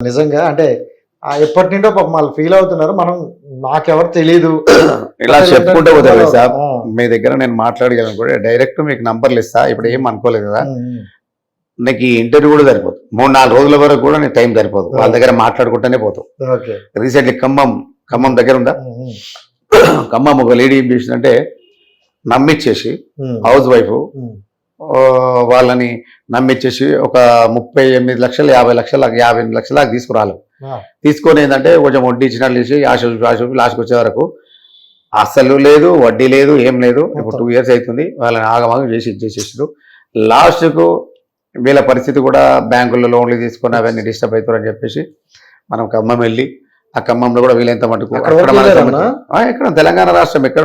నిజంగా అంటే ఎప్పటి నుండో పాపం వాళ్ళు ఫీల్ అవుతున్నారు. మనం నాకెవరు తెలియదు ఇలా చెప్పుకుంటే పోతుంది సార్ మీ దగ్గర నేను మాట్లాడగలను కూడా డైరెక్ట్ మీకు నంబర్లు ఇస్తా ఇప్పుడు ఏం అనుకోలేదు కదా. నీకు ఈ ఇంటర్వ్యూ కూడా సరిపోదు. మూడు నాలుగు రోజుల వరకు కూడా నీకు టైం సరిపోదు. వాళ్ళ దగ్గర మాట్లాడుకుంటూనే ఓకే. రీసెంట్లీ ఖమ్మం ఖమ్మం దగ్గర ఉందా? ఖమ్మం ఒక లేడీ ఏం చేసిందంటే నమ్మిచ్చేసి హౌస్ వైఫ్ వాళ్ళని నమ్మిచ్చేసి ఒక ముప్పై ఎనిమిది లక్షలు యాభై లక్షల యాభై ఎనిమిది లక్షల దాకా తీసుకురాలి ఆ, తీసుకొని ఏంటంటే కొంచెం వడ్డీ ఇచ్చినట్లు చేసి ఆశ ఆశ లాస్ట్కి వచ్చే వరకు అసలు లేదు వడ్డీ లేదు ఏం లేదు. ఇప్పుడు టూ ఇయర్స్ అవుతుంది. వాళ్ళని ఆగమాగం చేసి ఇచ్చేసేసారు లాస్ట్కు వీళ్ళ పరిస్థితి కూడా బ్యాంకుల్లో లోన్లు తీసుకొని అవన్నీ డిస్టర్బ్ అవుతారు అని చెప్పేసి మనం ఖమ్మం వెళ్ళి ఆ ఖమ్మంలో కూడా వీలైనంత మటుకు ఎక్కడ? తెలంగాణ రాష్ట్రం ఎక్కడ.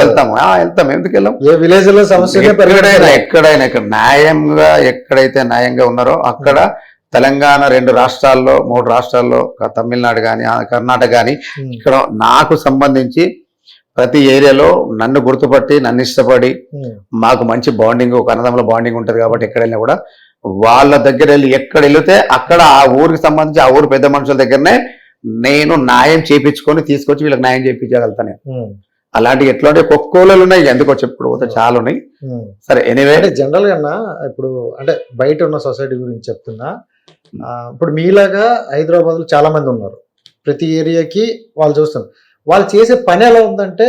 వెళ్తాము. వెళ్తాం. ఎందుకు వెళ్ళాం? ఏ విలేజ్లో సమస్యగా ఎక్కడైనా ఎక్కడైనా ఇక్కడ న్యాయంగా ఎక్కడైతే న్యాయంగా ఉన్నారో అక్కడ తెలంగాణ రెండు రాష్ట్రాల్లో మూడు రాష్ట్రాల్లో తమిళనాడు కానీ కర్ణాటక కానీ ఇక్కడ నాకు సంబంధించి ప్రతి ఏరియాలో నన్ను గుర్తుపట్టి నన్ను ఇష్టపడి మాకు మంచి బాండింగ్ ఒక అన్నదమ్ముల బాండింగ్ ఉంటుంది కాబట్టి ఎక్కడ వెళ్ళినా కూడా వాళ్ళ దగ్గర వెళ్ళి ఎక్కడ వెళితే అక్కడ ఆ ఊరికి సంబంధించి ఆ ఊరు పెద్ద మనుషుల దగ్గరనే నేను న్యాయం చేపించుకొని తీసుకొచ్చి వీళ్ళకి న్యాయం చేయించగలుగుతాను అలాంటి ఎట్లాంటి ఒక్కోళ్ళు ఉన్నాయి ఎందుకో చెప్పుడు పోతే చాలా ఉన్నాయి. సరే ఎనీవే అంటే జనరల్గా అన్న, ఇప్పుడు అంటే బయట ఉన్న సొసైటీ గురించి చెప్తున్నా ఇప్పుడు మీలాగా హైదరాబాద్లో చాలా మంది ఉన్నారు. ప్రతి ఏరియాకి వాళ్ళు చూస్తున్నారు. వాళ్ళు చేసే పని ఎలా ఉందంటే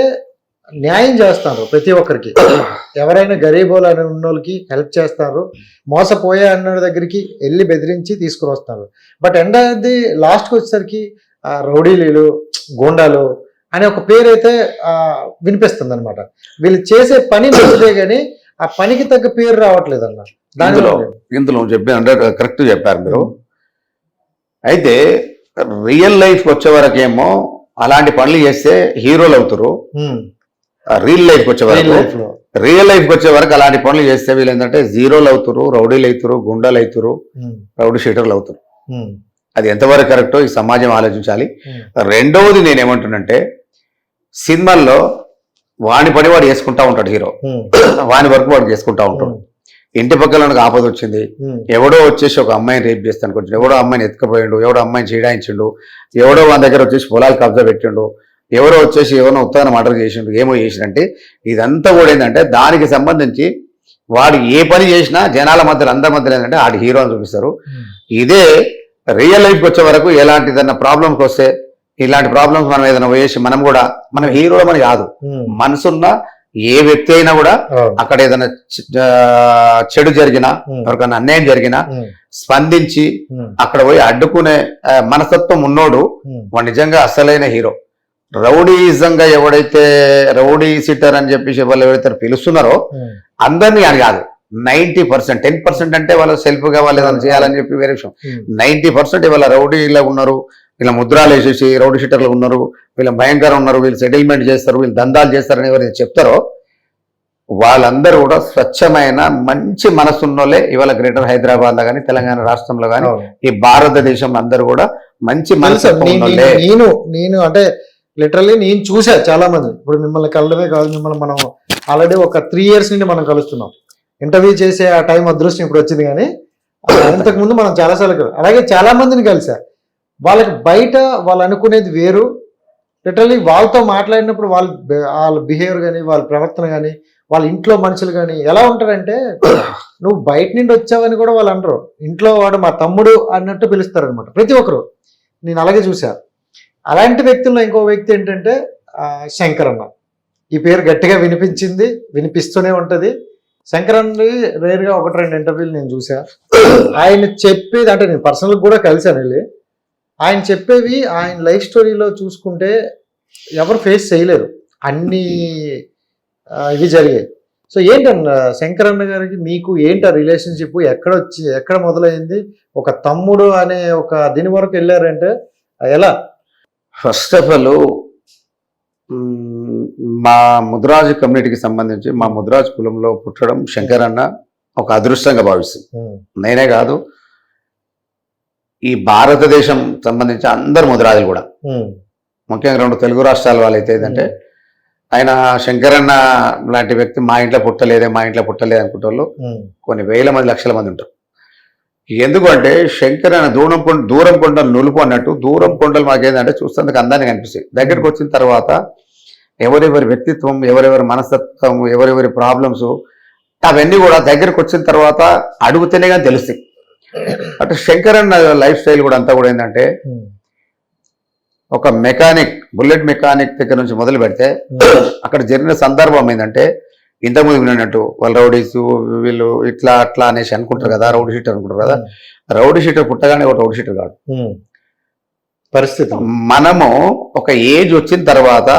న్యాయం చేస్తారు ప్రతి ఒక్కరికి. ఎవరైనా గరీబోలు అని ఉన్న వాళ్ళకి హెల్ప్ చేస్తారు. మోసపోయే అన్న దగ్గరికి వెళ్ళి బెదిరించి తీసుకుని వస్తారు బట్ ఎండ్ అది లాస్ట్కి వచ్చేసరికి ఆ, రౌడీలు గూండాలు అనే ఒక పేరు అయితే వినిపిస్తుంది అనమాట వీళ్ళు చేసే పని మంచిదే కానీ ఆ పనికి తగ్గ పేరు రావట్లేదు అన్న దాని ఇందులో ఇందులో చెప్పి అంటే కరెక్ట్ చెప్పారు మీరు. అయితే రియల్ లైఫ్ వచ్చే వరకేమో అలాంటి పనులు చేస్తే హీరోలు అవుతారు రియల్ లైఫ్ వచ్చే వరకు రియల్ లైఫ్ వచ్చే వరకు అలాంటి పనులు చేస్తే వీళ్ళు ఏంటంటే జీరోలు అవుతారు రౌడీలు అవుతారు గుండాలు అవుతారు రౌడీ షీటర్లు అవుతారు అది ఎంతవరకు కరెక్టో ఈ సమాజం ఆలోచించాలి. రెండవది నేను ఏమంటున్నంటే సినిమాల్లో వాని పని వాడు చేసుకుంటా ఉంటాడు హీరో. వాని వరకు వాడు చేసుకుంటా ఉంటాడు. ఇంటి పక్కన నాకు ఆపద వచ్చింది. ఎవడో వచ్చేసి ఒక అమ్మాయిని రేప్ చేస్తాను కొంచెం ఎవడో అమ్మాయిని ఎత్తుకుపోయిండు ఎవడో అమ్మాయిని చీడాయించిండు ఎవడో వాళ్ళ దగ్గర వచ్చేసి పొలాలు కబ్జా పెట్టిండు ఎవరో వచ్చేసి ఎవరో ఉత్తాన మర్డర్ చేసిండు ఏమో చేసిండంటే ఇదంతా కూడా ఏంటంటే దానికి సంబంధించి వాడు ఏ పని చేసినా జనాల మధ్యలో అందరి మధ్యలో ఏంటంటే ఆడి హీరో అని చూపిస్తారు. ఉమ్, ఇదే రియల్ లైఫ్కి వచ్చే వరకు ఎలాంటిదన్నా ప్రాబ్లంకి వస్తే ఇలాంటి ప్రాబ్లమ్స్ మనం ఏదైనా వేసి మనం కూడా మనం హీరోలు అని కాదు. ఉమ్, మనసున్న ఏ వ్యక్తి అయినా కూడా అక్కడ ఏదైనా చెడు జరిగినా ఉమ్, ఎవరికైనా అన్యాయం జరిగినా స్పందించి అక్కడ పోయి అడ్డుకునే మనస్తత్వం ఉన్నోడు వాడు నిజంగా అసలైన హీరో రౌడీజంగా ఎవడైతే రౌడీ సిటర్ అని చెప్పేసి వాళ్ళు ఎవరైతే పిలుస్తున్నారో అందరినీ అని కాదు నైన్టీ పర్సెంట్ టెన్ పర్సెంట్ అంటే వాళ్ళు సెల్ఫ్గా వాళ్ళు ఏదైనా చేయాలని చెప్పి వేరే విషయం. నైన్టీ పర్సెంట్ ఇవాళ రౌడీలో ఉన్నారు వీళ్ళ ముద్రాలు వేసేసి రౌడీ షీటర్లు ఉన్నారు వీళ్ళ భయంకరం ఉన్నారు వీళ్ళు సెటిల్మెంట్ చేస్తారు వీళ్ళు దందాలు చేస్తారని ఎవరైతే చెప్తారో వాళ్ళందరూ కూడా స్వచ్ఛమైన మంచి మనసున్నోళ్ళే ఇవాళ గ్రేటర్ హైదరాబాద్లో కానీ తెలంగాణ రాష్ట్రంలో కానీ. ఈ భారతదేశంలో అందరూ కూడా మంచి మనసు నేను నేను అంటే లిటరల్లీ నేను చూసా చాలా మంది ఇప్పుడు మిమ్మల్ని కలడమే కాదు మిమ్మల్ని మనం ఆల్రెడీ ఒక త్రీ ఇయర్స్ నుండి మనం కలుస్తున్నాం. ఇంటర్వ్యూ చేసే ఆ టైం అదృష్టం ఇప్పుడు వచ్చింది కానీ అంతకుముందు మనం చాలాసార్లు కలిసి అలాగే చాలా మందిని కలిసా. వాళ్ళకి బయట వాళ్ళు అనుకునేది వేరు. లిటరల్లీ వాళ్ళతో మాట్లాడినప్పుడు వాళ్ళ వాళ్ళ బిహేవియర్ కానీ వాళ్ళ ప్రవర్తన కానీ వాళ్ళ ఇంట్లో మనుషులు కానీ ఎలా ఉంటారంటే నువ్వు బయట నుండి వచ్చావని కూడా వాళ్ళు అనరు. ఇంట్లో వాడు మా తమ్ముడు అన్నట్టు పిలుస్తారు అనమాట ప్రతి ఒక్కరు. నేను అలాగే చూసా. అలాంటి వ్యక్తుల్లో ఇంకో వ్యక్తి ఏంటంటే శంకరన్న ఈ పేరు గట్టిగా వినిపించింది వినిపిస్తూనే ఉంటుంది. శంకర్ రేర్గా ఒకటి రెండు ఇంటర్వ్యూలు నేను చూసా. ఆయన చెప్పేది అంటే నేను పర్సనల్ కూడా కలిసాను వెళ్ళి. ఆయన చెప్పేవి ఆయన లైఫ్ స్టోరీలో చూసుకుంటే ఎవరు ఫేస్ చేయలేరు. అన్ని ఇవి జరిగాయి. సో ఏంటన్న శంకర్ అన్న గారికి మీకు ఏంటి ఆ రిలేషన్షిప్? ఎక్కడ వచ్చి ఎక్కడ మొదలైంది? ఒక తమ్ముడు అనే ఒక దీని వరకు వెళ్ళారంటే ఎలా? ఫస్ట్ ఆఫ్ ఆల్ మా ముద్రాజ్ కమ్యూనిటీకి సంబంధించి మా ముద్రాజ్ కులంలో పుట్టడం శంకర్ అన్న ఒక అదృష్టంగా భావిస్తుంది. నేనే కాదు ఈ భారతదేశం సంబంధించి అందరు ముద్రాజులు కూడా. ముఖ్యంగా రెండు తెలుగు రాష్ట్రాల వాళ్ళైతే ఏంటంటే ఆయన శంకరన్న లాంటి వ్యక్తి మా ఇంట్లో పుట్టలేదే మా ఇంట్లో పుట్టలేదు అనుకుంటే వాళ్ళు కొన్ని వేల మంది లక్షల మంది ఉంటారు. ఎందుకంటే శంకర్ అనే దూరం కొండ దూరం కొండలు నులుపు అన్నట్టు దూరం కొండలు మాకేందంటే చూస్తేందుకు అందాన్ని కనిపిస్తాయి దగ్గరికి వచ్చిన తర్వాత ఎవరెవరి వ్యక్తిత్వం ఎవరెవరి మనస్తత్వం ఎవరెవరి ప్రాబ్లమ్స్ అవన్నీ కూడా దగ్గరికి వచ్చిన తర్వాత అడుగుతూనే కానీ తెలుస్తాయి. అటు శంకర్ అన్న లైఫ్ స్టైల్ కూడా అంతా కూడా ఏంటంటే ఒక మెకానిక్ బుల్లెట్ మెకానిక్ దగ్గర నుంచి మొదలు పెడితే అక్కడ జరిగిన సందర్భం ఏంటంటే ఇంతకుముందు విన్నట్టు వాళ్ళు రౌడీస్ వీళ్ళు ఇట్లా అట్లా అనేసి అనుకుంటారు కదా రౌడీ షీటర్ అనుకుంటారు కదా రౌడీ షీటర్ పుట్టగానే ఒక రౌడీ షీటర్ కాదు ఉమ్. పరిస్థితి మనము ఒక ఏజ్ వచ్చిన తర్వాత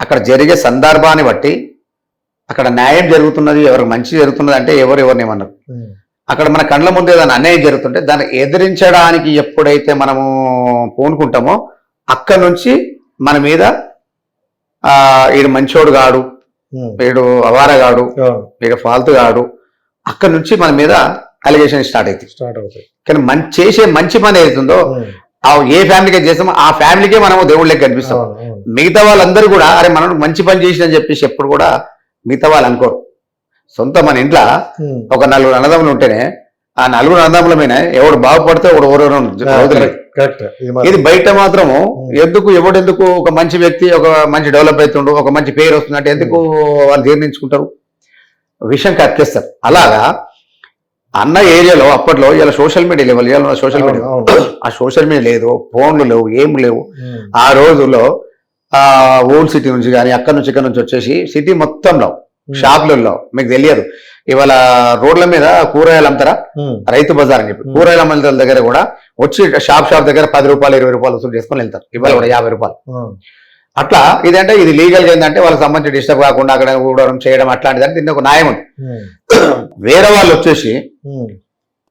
అక్కడ జరిగే సందర్భాన్ని బట్టి అక్కడ న్యాయం జరుగుతున్నది ఎవరికి మంచి జరుగుతున్నది అంటే ఎవరు ఎవరిని ఏమన్నారు అక్కడ మన కళ్ళ ముందు ఏదైనా అన్యాయం జరుగుతుంటే దాన్ని ఎదిరించడానికి ఎప్పుడైతే మనము పూనుకుంటామో అక్కడ నుంచి మన మీద ఈడు మంచోడు కాడు. వీడు అవారగాడు వీడు ఫాల్తు గాడు అక్కడ నుంచి మన మీద అలిగేషన్ స్టార్ట్ అవుతుంది స్టార్ట్ అవుతాయి. కానీ మన చేసే మంచి పని ఏదైతుందో ఏ ఫ్యామిలీకి చేస్తామో ఆ ఫ్యామిలీకే మనము దేవుళ్ళకి కనిపిస్తాం. అవును అవును. మిగతా వాళ్ళందరూ కూడా అరే మనం మంచి పని చేసిన చెప్పేసి ఎప్పుడు కూడా మిగతా వాళ్ళు అనుకోరు. సొంత మన ఇంట్లో. ఒక నలుగురు అన్నదమ్ములు ఉంటేనే ఆ నలుగురు అన్నదమ్ముల మీద ఎవడు బాగుపడితే ఒకడు ఎవరెవరు కరెక్ట్. ఇది బయట మాత్రము. ఎందుకు ఎవడెందుకు ఒక మంచి వ్యక్తి ఒక మంచి డెవలప్ అవుతుండు ఒక మంచి పేరు వస్తుంది అంటే ఎందుకు వాళ్ళు జీర్ణించుకుంటారు విషయం కక్కేస్తారు అలాగా అన్న ఏరియాలో అప్పట్లో ఇలా సోషల్ మీడియా లెవెల్ ఇవాళ సోషల్ మీడియా. ఆ సోషల్ మీడియా లేదు ఫోన్లు లేవు ఏం లేవు. ఆ రోజుల్లో ఆ ఓల్డ్ సిటీ నుంచి కానీ అక్కడ నుంచి ఇక్కడ నుంచి వచ్చేసి సిటీ మొత్తంలో షాపులలో మీకు తెలియదు. ఇవాళ రోడ్ల మీద కూరగాయలు అమ్ముతారా? రైతు బజార్ అని చెప్పి. కూరగాయల మందుల దగ్గర కూడా వచ్చి షాప్ షాప్ దగ్గర పది రూపాయలు ఇరవై రూపాయలు వసూలు చేసుకొని వెళ్తారు. ఇవాళ కూడా యాభై రూపాయలు. అట్లా ఇదంటే ఇది లీగల్గా ఏంటంటే వాళ్ళకి సంబంధించి డిస్టర్బ్ కాకుండా అక్కడ ఊడడం చేయడం అట్లాంటిది అంటే దీన్ని ఒక న్యాయం ఉంది. వేరే వాళ్ళు వచ్చేసి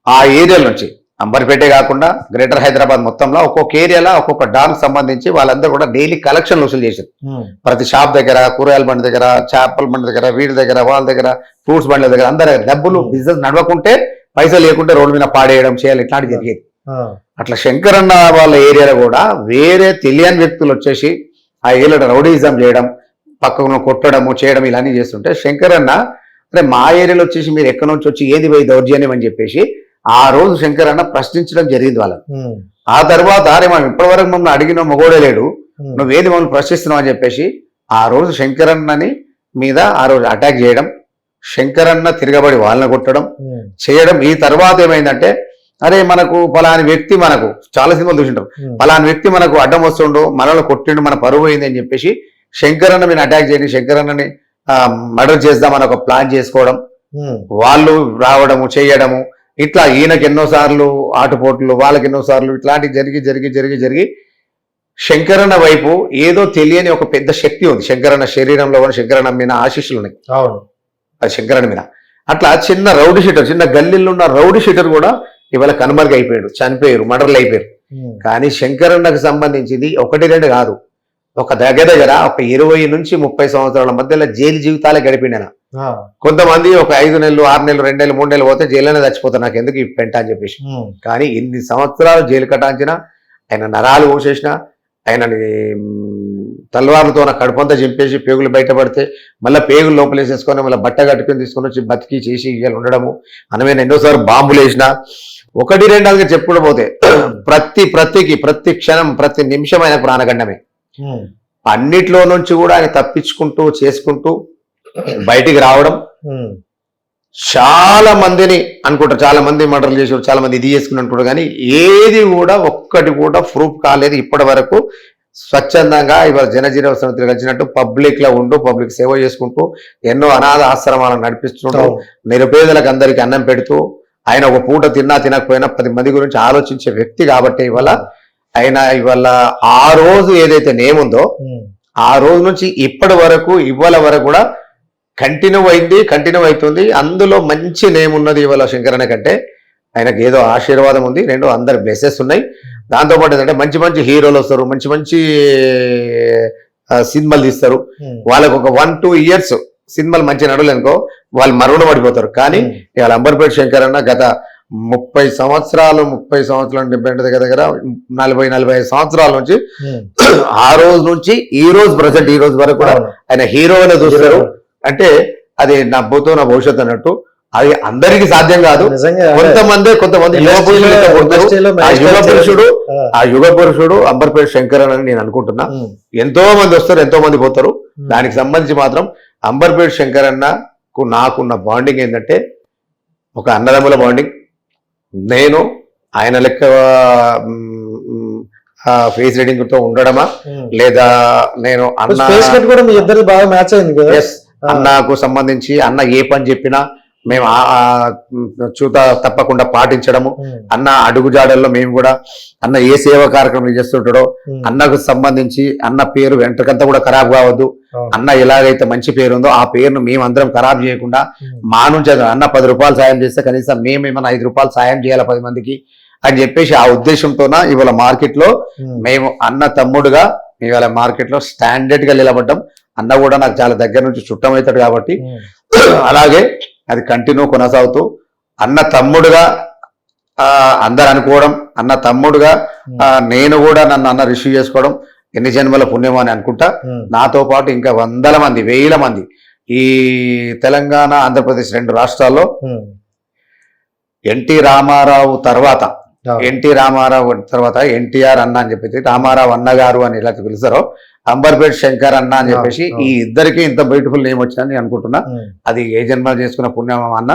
ఆ ఏరియాల నుంచి అంబర్పేటే కాకుండా గ్రేటర్ హైదరాబాద్ మొత్తంలో ఒక్కొక్క ఏరియాలో ఒక్కొక్క డాన్ సంబంధించి వాళ్ళందరూ కూడా డైలీ కలెక్షన్ వసూలు చేశారు. ప్రతి షాప్ దగ్గర కూరగాయల బండి దగ్గర చేపల బండి దగ్గర వీడి దగ్గర వాళ్ళ దగ్గర ఫ్రూట్స్ బండ్ల దగ్గర అందరి దగ్గర డబ్బులు. బిజినెస్ నడవకుంటే పైసలు లేకుంటే రోడ్డు మీద పాడేయడం చేయాలి ఇట్లాంటి జరిగేది. అట్లా శంకరన్న వాళ్ళ ఏరియాలో కూడా వేరే తెలియని వ్యక్తులు వచ్చేసి ఆ ఏరియాలో రౌడీజం చేయడం పక్కన కొట్టడము చేయడం ఇలానే చేస్తుంటే శంకరన్న అరే మా ఏరియాలో వచ్చేసి మీరు ఎక్కడి నుంచి వచ్చి ఏది పోయి దౌర్జన్యం అని చెప్పేసి ఆ రోజు శంకరన్న ప్రశ్నించడం జరిగింది వాళ్ళని ఆ తర్వాత అరే మనం ఇప్పటివరకు మమ్మల్ని అడిగిన మొగోడే లేడు. నువ్వేది మమ్మల్ని ప్రశ్నిస్తున్నావు? అని చెప్పేసి ఆ రోజు శంకరన్నని మీద ఆ రోజు అటాక్ చేయడం శంకరన్న తిరగబడి వాళ్ళని కొట్టడం చేయడం. ఈ తర్వాత ఏమైందంటే అరే మనకు ఫలాని వ్యక్తి మనకు చాలా సినిమాలు చూసింటారు ఉమ్, ఫలాని వ్యక్తి మనకు అడ్డం వస్తుండు మనల్ని కొట్టిండు మన పరువు అయింది అని చెప్పేసి శంకరన్న మీద అటాక్ చేయండి శంకరన్నని మర్డర్ చేద్దామని ఒక ప్లాన్ చేసుకోవడం. వాళ్ళు రావడము చేయడము ఇట్లా ఈయనకి ఎన్నోసార్లు ఆటుపోట్లు వాళ్ళకి ఎన్నోసార్లు ఇట్లాంటివి జరిగి జరిగి జరిగి జరిగి శంకరన్న వైపు ఏదో తెలియని ఒక పెద్ద శక్తి ఉంది. శంకరన్న శరీరంలో కూడా శంకరన్న మీద ఆశీస్సులు ఉన్నాయి అవును. అది శంకరన్న మీద. అట్లా చిన్న రౌడీ షీటర్ చిన్న గల్లీలో ఉన్న రౌడీ షీటర్ కూడా ఇవాళ కనుమరుగు అయిపోయాడు చనిపోయారు మర్డర్లు అయిపోయారు కానీ శంకరన్నకు సంబంధించింది ఒకటి రెండు కాదు. ఒక దగ్గర దగ్గర ఒక ఇరవై నుంచి ముప్పై సంవత్సరాల మధ్యలో జైలు జీవితాలే గడిపిండిన కొంతమంది ఒక ఐదు నెలలు ఆరు నెలలు రెండు నెలలు మూడు నెలలు పోతే జైల్లోనే చచ్చిపోతారు. నాకు ఎందుకు ఈ పెంట అని చెప్పేసి. కానీ ఇన్ని సంవత్సరాలు జైలు కటాంచిన ఆయన నరాలు పోసేసిన ఆయనని తలవార్లతో నా కడుపంతా చింపేసి పేగులు బయటపడితే మళ్ళీ పేగులు లోపలేసేసుకొని మళ్ళీ బట్ట కట్టుకొని తీసుకొని వచ్చి బతికి చేసి ఇవాళ ఉండడము. అనమైన ఎన్నోసార్లు బాంబులు వేసిన ఒకటి రెండాలుగా చెప్పుకుంటూ పోతే ప్రతి ప్రతికి ప్రతి క్షణం ప్రతి నిమిషం ఆయన ప్రాణగండమే. అన్నిట్లో నుంచి కూడా ఆయన తప్పించుకుంటూ చేసుకుంటూ బయటికి రావడం ఉమ్, చాలా మందిని అనుకుంటారు. చాలా మంది మర్డర్లు చేసారు చాలా మంది ఇది చేసుకుని అనుకుంటారు. కానీ ఏది కూడా ఒక్కటి కూడా ప్రూఫ్ కాలేదు. ఇప్పటి వరకు స్వచ్ఛందంగా ఇవాళ జనజీవన సమితికి వచ్చినట్టు పబ్లిక్లో ఉంటూ పబ్లిక్ సేవ చేసుకుంటూ ఎన్నో అనాథ ఆశ్రమాలను నడిపిస్తుంటూ అవును. నిరుపేదలకు అందరికి అన్నం పెడుతూ ఆయన ఒక పూట తిన్నా తినకపోయినా పది మంది గురించి ఆలోచించే వ్యక్తి కాబట్టి ఇవాళ ఆయన ఇవాళ ఆ రోజు ఏదైతే నేముందో ఉమ్, ఆ రోజు నుంచి ఇప్పటి వరకు ఇవాళ వరకు కూడా కంటిన్యూ అయింది కంటిన్యూ అవుతుంది. అందులో మంచి నేమ్ ఉన్నది ఇవాళ శంకరన్న కంటే ఆయనకి ఏదో ఆశీర్వాదం ఉంది రెండు అందరి బ్లెసెస్ ఉన్నాయి. దాంతోపాటు ఏంటంటే మంచి మంచి హీరోలు వస్తారు మంచి మంచి సినిమాలు తీస్తారు. వాళ్ళకు ఒక వన్ టూ ఇయర్స్ సినిమాలు మంచి నడలేనుకో వాళ్ళు మరుగున పడిపోతారు. కానీ ఇవాళ అంబర్పేట శంకర్ అన్న గత ముప్పై సంవత్సరాలు ముప్పై సంవత్సరాలు డెబ్బై దగ్గర దగ్గర నలభై నలభై ఐదు సంవత్సరాల నుంచి ఉమ్, ఆ రోజు నుంచి ఈ రోజు ప్రజెంట్ ఈ రోజు వరకు కూడా. ఆయన హీరోగానే చూస్తారు. అంటే అది నా భూతో నా భవిష్యత్తు అన్నట్టు అది అందరికీ సాధ్యం కాదు. కొంతమంది కొంతమంది యువ. ఇండస్ట్రీలో ఆ యుగ magical పురుషుడు ఆ, యుగ పురుషుడు అంబర్పేట శంకరన్ అని నేను అనుకుంటున్నా. ఉమ్, ఎంతో మంది వస్తారు ఎంతో మంది పోతారు. ఉమ్, దానికి సంబంధించి మాత్రం అంబర్పేట శంకరన్నకు నాకున్న బాండింగ్ ఏంటంటే ఒక అన్నదమ్ముల బాండింగ్ నేను ఆయన లెక్క ఫేస్ రీడింగ్తో ఉండడమా. లేదా నేను అన్న కూడా మీ ఇద్దరిది బాగా మ్యాచ్ అయింది అన్నకు సంబంధించి అన్న ఏ పని చెప్పినా మేము చూత తప్పకుండా పాటించడము. అన్న అడుగుజాడల్లో మేము కూడా అన్న ఏ సేవా కార్యక్రమం చేస్తుంటాడో అన్నకు సంబంధించి అన్న పేరు వెంటకంతా కూడా ఖరాబ్ కావద్దు. అన్న ఎలాగైతే మంచి పేరు ఉందో ఆ పేరును మేమందరం ఖరాబ్ చేయకుండా మా నుంచి అన్న పది రూపాయలు సాయం చేస్తే కనీసం మేము ఏమైనా ఐదు రూపాయలు సాయం చేయాలి పది మందికి అని చెప్పేసి ఆ ఉద్దేశంతోన ఇవాళ మార్కెట్లో మేము అన్న తమ్ముడుగా ఇవాళ మార్కెట్లో స్టాండర్డ్గా నిలబడ్డం. అన్న కూడా నాకు చాలా దగ్గర నుంచి చుట్టం అవుతాడు కాబట్టి అలాగే అది కంటిన్యూ కొనసాగుతూ అన్న తమ్ముడుగా ఆ, అందరు అనుకోవడం అన్న తమ్ముడుగా నేను కూడా నన్ను అన్న రిసీవ్ చేసుకోవడం ఎన్ని జన్మల పుణ్యం అని అనుకుంటా. నాతో పాటు ఇంకా వందల మంది వేల మంది ఈ తెలంగాణ ఆంధ్రప్రదేశ్ రెండు రాష్ట్రాల్లో ఎన్టీ రామారావు తర్వాత. ఎన్టీ రామారావు తర్వాత ఎన్టీఆర్ అన్న అని చెప్పేసి రామారావు అన్న గారు అని ఇలా పిలుస్తారో అంబర్పేట్ శంకర్ అన్న అని చెప్పేసి. ఈ ఇద్దరికి ఇంత బ్యూటిఫుల్ నేమ్ వచ్చిందని నేను అనుకుంటున్నా. అది ఏ జన్మ చేసుకున్న పుణ్యం అన్న